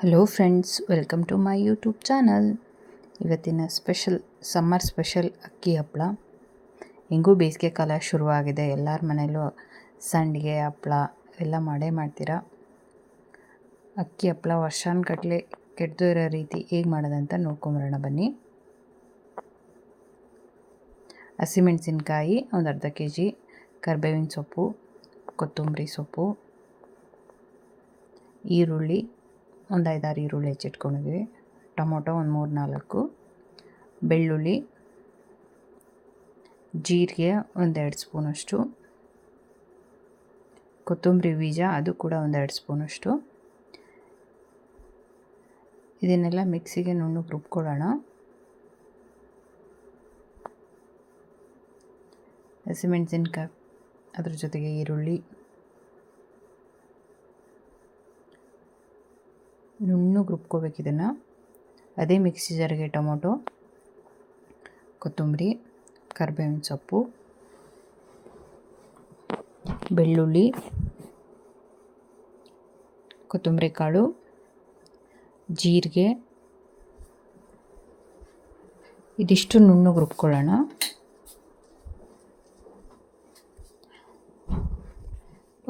Hello friends welcome to my YouTube channel ಇವತ್ತಿನ special summer special ಅಕ್ಕಿ ಹಪ್ಪಳ ಹೆಂಗೂ ಬೇಸಿಗೆ ಕಾಲ ಶುರುವಾಗಿದೆ. ಎಲ್ಲರ ಮನೆಯಲ್ಲೂ ಸಂಡಿಗೆ ಹಪ್ಪಳ ಎಲ್ಲ ಮಾಡೇ ಮಾಡ್ತೀರಾ? ಅಕ್ಕಿ ಹಪ್ಪಳ ವರ್ಷಾನುಗಟ್ಲೆ ಕೆಡದೇ ಇರೋ ರೀತಿ ಹೇಗೆ ಮಾಡೋದಂತ ನೋಡ್ಕೊಂಬರೋಣ ಬನ್ನಿ. ಹಸಿಮೆಣಸಿನ್ಕಾಯಿ ಒಂದು ಅರ್ಧ ಕೆ ಜಿ ಕರ್ಬೇವಿನ ಸೊಪ್ಪು, ಕೊತ್ತಂಬರಿ ಸೊಪ್ಪು, ಈರುಳ್ಳಿ ಒಂದು ಐದಾರು ಈರುಳ್ಳಿ ಹೆಚ್ಚಿಟ್ಕೊಂಡಿದ್ವಿ ಟೊಮೊಟೊ ಒಂದು ಮೂರು ನಾಲ್ಕು ಬೆಳ್ಳುಳ್ಳಿ, ಜೀರಿಗೆ ಒಂದೆರಡು ಸ್ಪೂನಷ್ಟು. ಕೊತ್ತಂಬರಿ ಬೀಜ ಅದು ಕೂಡ ಒಂದೆರಡು ಸ್ಪೂನಷ್ಟು. ಇದನ್ನೆಲ್ಲ ಮಿಕ್ಸಿಗೆ ನುಣ್ಣಗೆ ರುಬ್ಕೊಳ್ಳೋಣ. ಹಸಿಮೆಣಸಿನ್ಕಾಯಿ ಅದ್ರ ಜೊತೆಗೆ ಈರುಳ್ಳಿ ನುಣ್ಣಗೆ ರುಬ್ಕೋಬೇಕು ಇದನ್ನು. ಅದೇ ಮಿಕ್ಸಿ ಜಾರಿಗೆ ಟೊಮೊಟೊ, ಕೊತ್ತಂಬರಿ, ಕರಿಬೇವಿನ ಸೊಪ್ಪು, ಬೆಳ್ಳುಳ್ಳಿ, ಕೊತ್ತಂಬರಿ ಕಾಳು, ಜೀರಿಗೆ. ಇದಿಷ್ಟು ನುಣ್ಣಗೆ ರುಬ್ಕೊಳ್ಳೋಣ.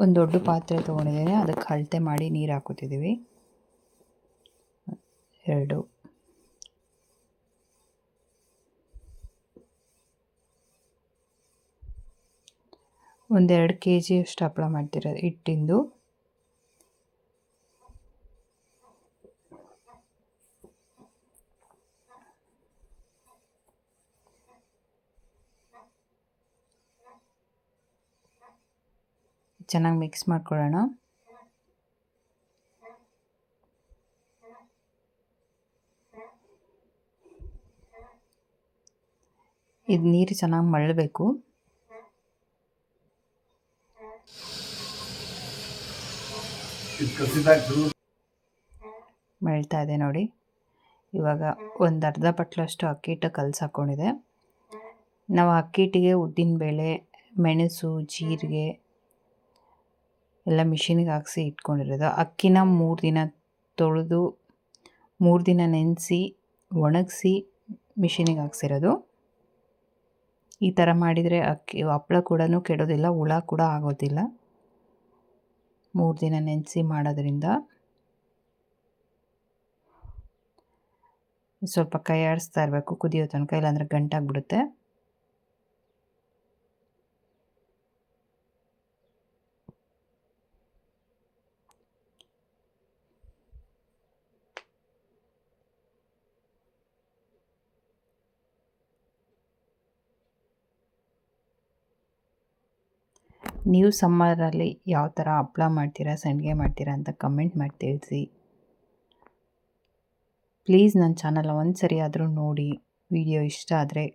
ಒಂದು ದೊಡ್ಡ ಪಾತ್ರೆ ತೊಗೊಂಡಿದ್ದೇನೆ, ಅದಕ್ಕೆ ಅಳತೆ ಮಾಡಿ ನೀರು ಹಾಕೋತಿದ್ದೀವಿ ಎರಡು. ಒಂದೆರಡು ಕೆ ಜಿಯಷ್ಟು ಹಪ್ಪಳ ಮಾಡ್ತಿರೋದು ಹಿಟ್ಟಿಂದು. ಚೆನ್ನಾಗಿ ಮಿಕ್ಸ್ ಮಾಡ್ಕೊಳ್ಳೋಣ. ಇದು ನೀರು ಚೆನ್ನಾಗಿ ಮಳ್ಳಬೇಕು ಮಳ್ತಾ ಇದೆ ನೋಡಿ. ಇವಾಗ ಒಂದು ಅರ್ಧ ಪಟ್ಲಷ್ಟು ಅಕ್ಕಿ ಹಿಟ್ಟು ಕಲಸಿ ಹಾಕ್ಕೊಂಡಿದೆ ನಾವು ಅಕ್ಕಿ ಹಿಟ್ಟಿಗೆ ಉದ್ದಿನಬೇಳೆ ಮೆಣಸು ಜೀರಿಗೆ ಎಲ್ಲ ಮಿಷಿನಿಗೆ ಹಾಕ್ಸಿ ಇಟ್ಕೊಂಡಿರೋದು. ಅಕ್ಕಿನ ಮೂರು ದಿನ ತೊಳೆದು ಮೂರು ದಿನ ನೆನೆಸಿ ಒಣಗಿಸಿ ಮಿಷಿನಿಗೆ ಹಾಕ್ಸಿರೋದು. ಈ ಥರ ಮಾಡಿದರೆ ಅಕ್ಕಿ ಹಪ್ಪಳ ಕೂಡ ಕೆಡೋದಿಲ್ಲ, ಹುಳ ಕೂಡ ಆಗೋದಿಲ್ಲ. ಮೂರು ದಿನ ನೆನೆಸಿ ಮಾಡೋದ್ರಿಂದ ಸ್ವಲ್ಪ ಕೈ ಆಡಿಸ್ತಾ ಇರಬೇಕು, ಕುದಿಯೋ ತನಕ, ಇಲ್ಲಾಂದರೆ ಗಂಟಾಗ್ಬಿಡುತ್ತೆ. ನೀವು ಸಮ್ಮರಲ್ಲಿ ಯಾವ ಥರ ಹಪ್ಳ ಮಾಡ್ತೀರಾ, ಸಂಡಿಗೆ ಮಾಡ್ತೀರಾ ಅಂತ ಕಮೆಂಟ್ ಮಾಡಿ ತಿಳಿಸಿ. ಪ್ಲೀಸ್ ನನ್ನ ಚಾನಲ್ ಒಂದು ಸರಿ ಆದರೂ ನೋಡಿ, ವಿಡಿಯೋ ಇಷ್ಟ ಆದರೆ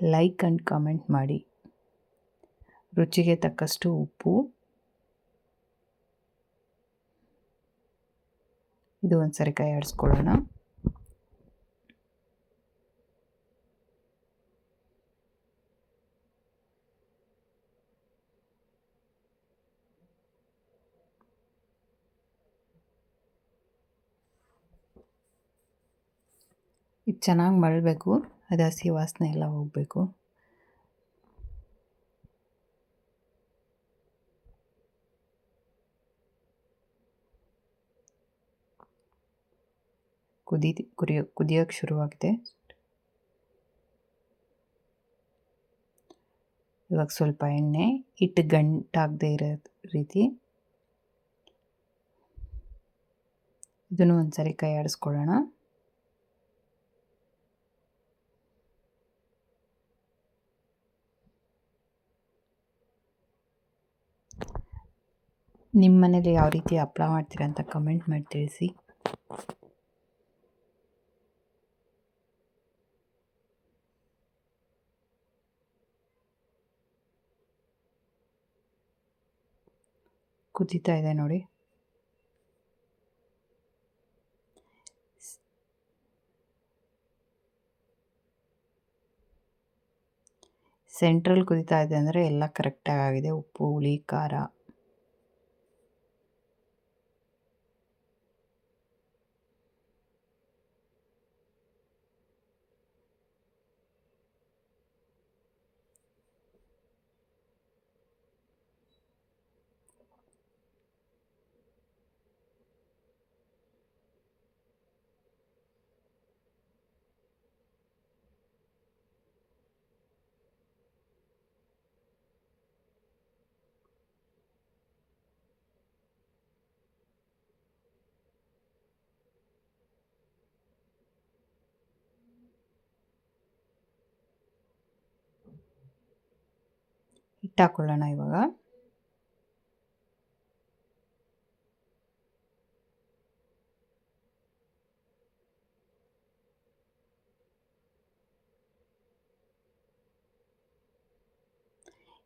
ಲೈಕ್ ಆ್ಯಂಡ್ ಕಮೆಂಟ್ ಮಾಡಿ. ರುಚಿಗೆ ತಕ್ಕಷ್ಟು ಉಪ್ಪು. ಇದು ಒಂದು ಸರಿ ಕೈ ಆಡಿಸ್ಕೊಳ್ಳೋಣ ಚೆನ್ನಾಗಿ ಮಳಬೇಕು ಅದು ಹಸಿ ವಾಸನೆ ಎಲ್ಲ ಹೋಗಬೇಕು. ಕುದಿ, ಕುರಿಯೋ ಕುದಿಯೋಕ್ಕೆ ಶುರುವಾಗಿದೆ. ಇವಾಗ ಸ್ವಲ್ಪ ಎಣ್ಣೆ ಹಿಟ್ಟು ಗಂಟಾಗದೆ ಇರೋ ರೀತಿ. ಇದನ್ನು ಒಂದು ಸರಿ ಕೈ ಆಡಿಸ್ಕೊಳ್ಳೋಣ ನಿಮ್ಮ ಮನೇಲಿ ಯಾವ ರೀತಿ ಹಪ್ಪಳ ಮಾಡ್ತೀರಾ ಅಂತ ಕಮೆಂಟ್ ಮಾಡಿ ತಿಳಿಸಿ. ಕುದೀತಾ ಇದೆ ನೋಡಿ. ಸೆಂಟ್ರಲ್ ಕುದೀತಾ ಇದೆ ಅಂದರೆ ಎಲ್ಲ ಕರೆಕ್ಟಾಗಿ ಆಗಿದೆ. ಉಪ್ಪು, ಹುಳಿ, ಖಾರ. ಹಾಕ್ಕೊಳ್ಳೋಣ ಇವಾಗ.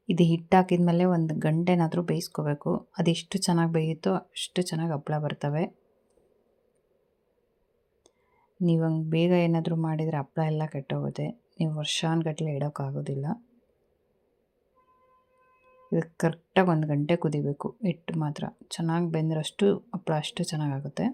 ಇದು ಹಿಟ್ಟು ಹಾಕಿದ್ಮೇಲೆ ಒಂದು ಗಂಟೆನಾದರೂ ಬೇಯಿಸ್ಕೋಬೇಕು. ಅದೆಷ್ಟು ಚೆನ್ನಾಗಿ ಬೇಯುತ್ತೋ ಅಷ್ಟು ಚೆನ್ನಾಗಿ ಹಪ್ಪಳ ಬರ್ತವೆ. ನೀವು ಹಂಗೆ ಬೇಗ ಏನಾದರೂ ಮಾಡಿದರೆ ಹಪ್ಪಳ ಎಲ್ಲ ಕೆಟ್ಟೋಗುತ್ತೆ. ನೀವು ವರ್ಷಾನ್ಗಟ್ಟಲೆ ಇಡೋಕ್ಕಾಗೋದಿಲ್ಲ. ಕರೆಕ್ಟಾಗಿ ಒಂದು ಗಂಟೆ ಕುದಿಬೇಕು ಹಿಟ್ಟು ಮಾತ್ರ. ಚೆನ್ನಾಗಿ ಬೆಂದರಷ್ಟು ಹಪ್ಪಳ ಅಷ್ಟು ಚೆನ್ನಾಗಾಗುತ್ತೆ.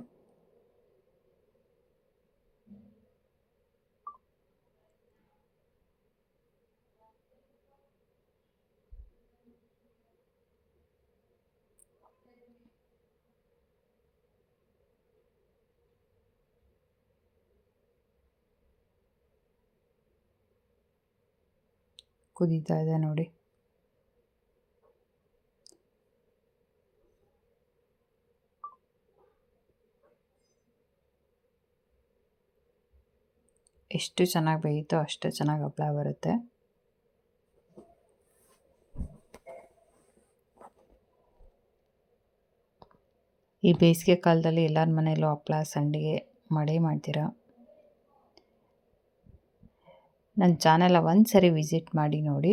ಕುದೀತಾ ಇದೆ ನೋಡಿ. ಎಷ್ಟು ಚೆನ್ನಾಗಿ ಬೇಯುತ್ತೋ ಅಷ್ಟು ಚೆನ್ನಾಗಿ ಹಪ್ಪಳ ಬರುತ್ತೆ. ಈ ಬೇಸಿಗೆ ಕಾಲದಲ್ಲಿ ಎಲ್ಲರ ಮನೆಯಲ್ಲೂ ಹಪ್ಪಳ ಸಂಡಿಗೆ ಮಾಡೇ ಮಾಡ್ತೀರಾ? ನನ್ನ ಚಾನೆಲ ಒಂದು ಸರಿ ವಿಸಿಟ್ ಮಾಡಿ ನೋಡಿ.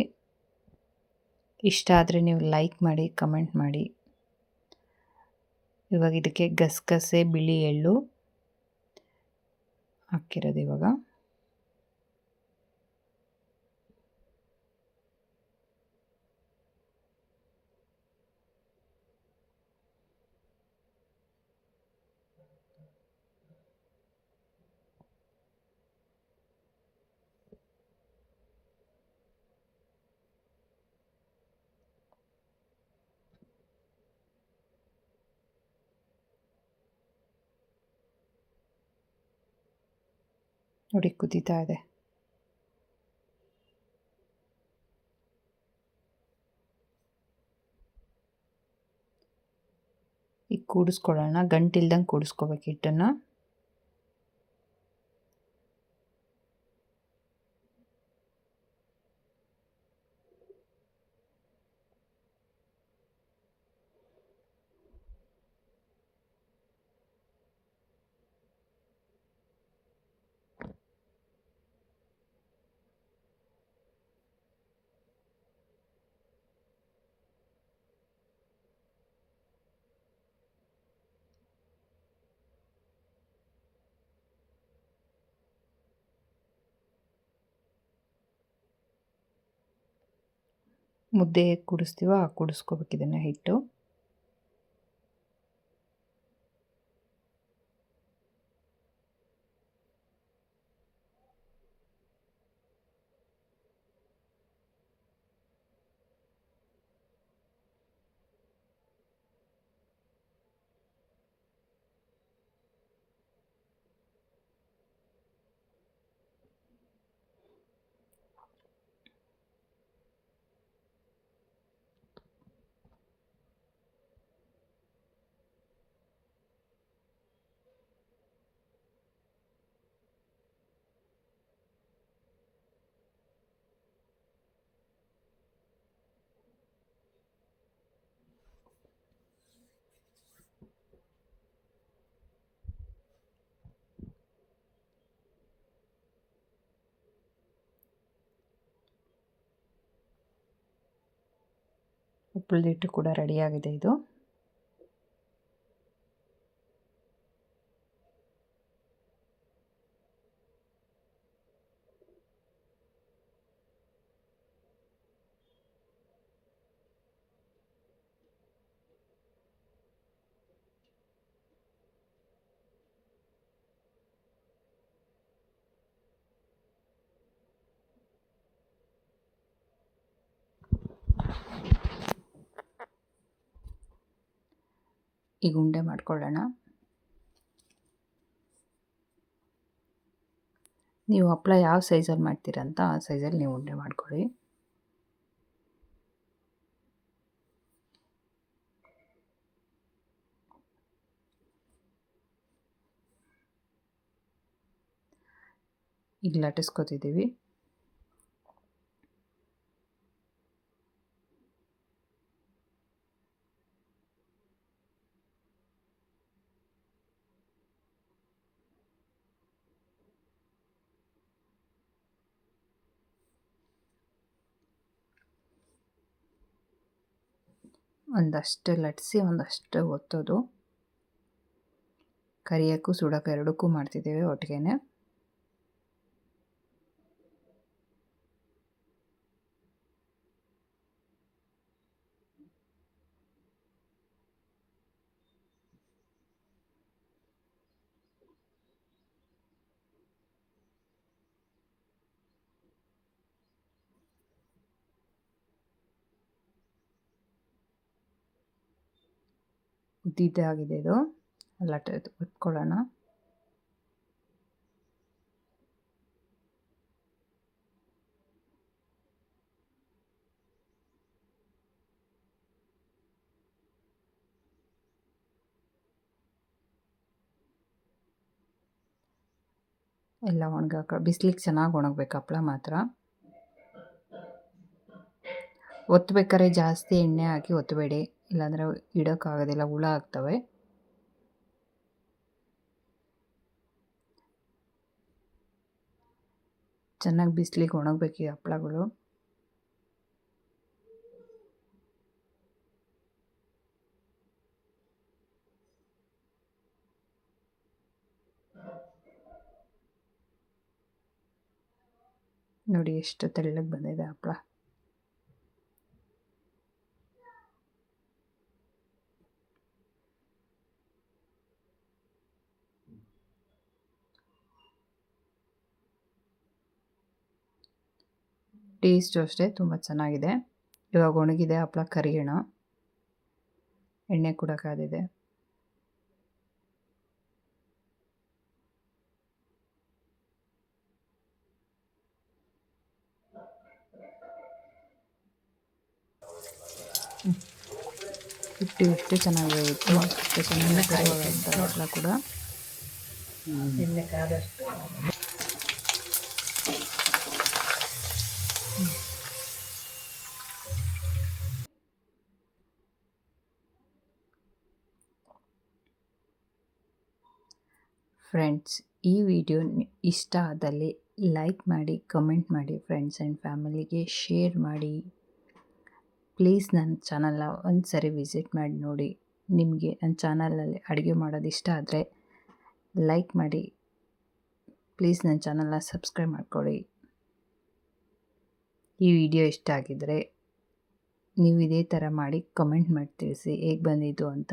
ಇಷ್ಟ ಆದರೆ ನೀವು ಲೈಕ್ ಮಾಡಿ, ಕಮೆಂಟ್ ಮಾಡಿ. ಇವಾಗ ಇದಕ್ಕೆ ಗಸಗಸೆ, ಬಿಳಿ ಎಳ್ಳು ಹಾಕಿರೋದು ಇವಾಗ. ನೋಡಿ ಕುದೀತಾ ಇದೆ ಈಗ ಕೂಡಿಸ್ಕೊಳ್ಳೋಣ. ಗಂಟಿಲ್ದಂಗೆ ಕೂಡಿಸ್ಕೋಬೇಕು ಹಿಟ್ಟನ್ನು. ಮುದ್ದೆ ಕುಡಿಸ್ತೀವೋ ಆ ಕೂಡಿಸ್ಕೋಬೇಕು ಇದನ್ನು ಹಿಟ್ಟು. ಹಿಟ್ಟು ಕೂಡ ರೆಡಿಯಾಗಿದೆ ಇದು. ಈಗ ಉಂಡೆ ಮಾಡ್ಕೊಳ್ಳೋಣ. ನೀವು ಹಪ್ಪಳ ಯಾವ ಸೈಜಲ್ಲಿ ಮಾಡ್ತೀರಂತ ಆ ಸೈಜಲ್ಲಿ ನೀವು ಉಂಡೆ ಮಾಡ್ಕೊಳ್ಳಿ. ಈಗ ಲಟ್ಟಿಸ್ಕೊತಿದ್ದೀವಿ. ಒಂದಷ್ಟು ಲಟ್ಸಿ ಒಂದಷ್ಟು ಒತ್ತೋದು. ಕರಿಯೋಕ್ಕೂ ಸುಡೋಕ್ಕೂ ಎರಡಕ್ಕೂ ಮಾಡ್ತಿದ್ದೇವೆ ಒಟ್ಟಿಗೆ ಉದ್ದಿದ್ದಾಗಿದೆ ಇದು. ಎಲ್ಲ ಒತ್ಕೊಳ್ಳೋಣ. ಎಲ್ಲ ಒಣಗಾಕ, ಬಿಸ್ಲಿಗೆ ಚೆನ್ನಾಗಿ ಒಣಗಬೇಕು ಹಪ್ಪಳ ಮಾತ್ರ. ಒತ್ತಬೇಕಾದ್ರೆ ಜಾಸ್ತಿ ಎಣ್ಣೆ ಹಾಕಿ ಒತ್ತಬೇಡಿ ಇಲ್ಲಾಂದರೆ ಇಡೋಕ್ಕಾಗೋದಿಲ್ಲ ಹುಳ ಆಗ್ತವೆ. ಚೆನ್ನಾಗಿ ಬಿಸಿಲಿಗೆ ಒಣಗಬೇಕು ಈ ಹಪ್ಪಳಗಳು ನೋಡಿ ಎಷ್ಟು ತೆಳ್ಳಗೆ ಬಂದಿದೆ ಹಪ್ಪಳ ಟೇಸ್ಟು ಅಷ್ಟೇ ತುಂಬ ಚೆನ್ನಾಗಿದೆ. ಇವಾಗ ಒಣಗಿದೆ ಹಪ್ಪಳ ಕರಿಯೋಣ. ಎಣ್ಣೆ ಕೂಡ ಕಾದಿದೆ. ಇಟ್ಟು ಚೆನ್ನಾಗಿರುತ್ತೆ ಚೆನ್ನಾಗಿ ಬೇಯಿತ್ತು ಅಷ್ಟು ಚೆನ್ನಾಗಿ ಹಪ್ಪಳ ಕೂಡ. ಎಣ್ಣೆ ಕಾದಷ್ಟು. ಫ್ರೆಂಡ್ಸ್, ಈ ವಿಡಿಯೋ ಇಷ್ಟ ಆದಲ್ಲಿ ಲೈಕ್ ಮಾಡಿ, ಕಮೆಂಟ್ ಮಾಡಿ ಫ್ರೆಂಡ್ಸ್ ಆ್ಯಂಡ್ ಫ್ಯಾಮಿಲಿಗೆ ಶೇರ್ ಮಾಡಿ. ಪ್ಲೀಸ್ ನನ್ನ ಚಾನಲ್ನ ಒಂದು ಸರಿ ವಿಸಿಟ್ ಮಾಡಿ ನೋಡಿ. ನಿಮಗೆ ನನ್ನ ಚಾನಲಲ್ಲಿ ಅಡುಗೆ ಮಾಡೋದು ಇಷ್ಟ ಆದರೆ ಲೈಕ್ ಮಾಡಿ. ಪ್ಲೀಸ್ ನನ್ನ ಚಾನಲ್ನ ಸಬ್ಸ್ಕ್ರೈಬ್ ಮಾಡ್ಕೊಳ್ಳಿ. ಈ ವಿಡಿಯೋ ಇಷ್ಟ ಆಗಿದ್ದರೆ ನೀವು ಇದೇ ಥರ ಮಾಡಿ, ಕಮೆಂಟ್ ಮಾಡಿ ತಿಳಿಸಿ ಹೇಗೆ ಬಂದಿದ್ದು ಅಂತ